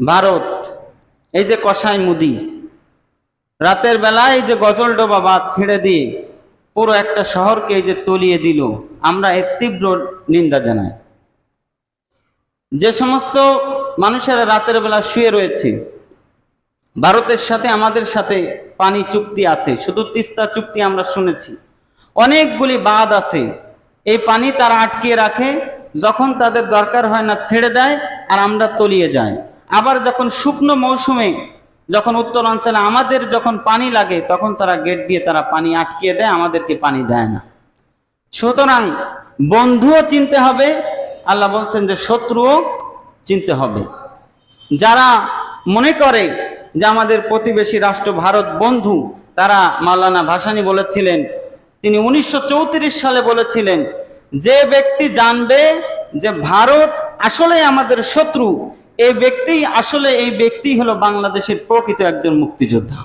ভারত, এই যে কসাই মুদি। রাতের বেলায় এই যে গজল ডোবা বাদ ছেড়ে দিয়ে পুরো একটা শহরকে এই যে তলিয়ে দিল, আমরা এর তীব্র নিন্দা জানাই। যে সমস্ত মানুষেরা রাতের বেলা শুয়ে রয়েছে, ভারতের সাথে আমাদের সাথে পানি চুক্তি আছে, শুধু তিস্তা চুক্তি আমরা শুনেছি। অনেকগুলি বাঁধ আছে, এই পানি তারা আটকিয়ে রাখে, যখন তাদের দরকার হয় না ছেড়ে দেয়, আর আমরা তলিয়ে যাই। আবার যখন শুকনো মৌসুমে যখন উত্তর অঞ্চলে আমাদের যখন পানি লাগে, তখন তারা গেট দিয়ে তারা পানি আটকিয়ে দেয়, আমাদেরকে পানি দেয় না। সুতরাং বন্ধুও চিনতে হবে, আল্লাহ বলছেন যে শত্রুও চিনতে হবে। যারা মনে করে যে আমাদের প্রতিবেশী রাষ্ট্র ভারত বন্ধু, তারা মাওলানা ভাসানী বলেছিলেন, তিনি উনিশশো চৌত্রিশ সালে বলেছিলেন, যে ব্যক্তি জানবে যে ভারত আসলে আমাদের শত্রু এই ব্যক্তি আসলে এই ব্যক্তি হলো বাংলাদেশের প্রকৃত একজন মুক্তিযোদ্ধা।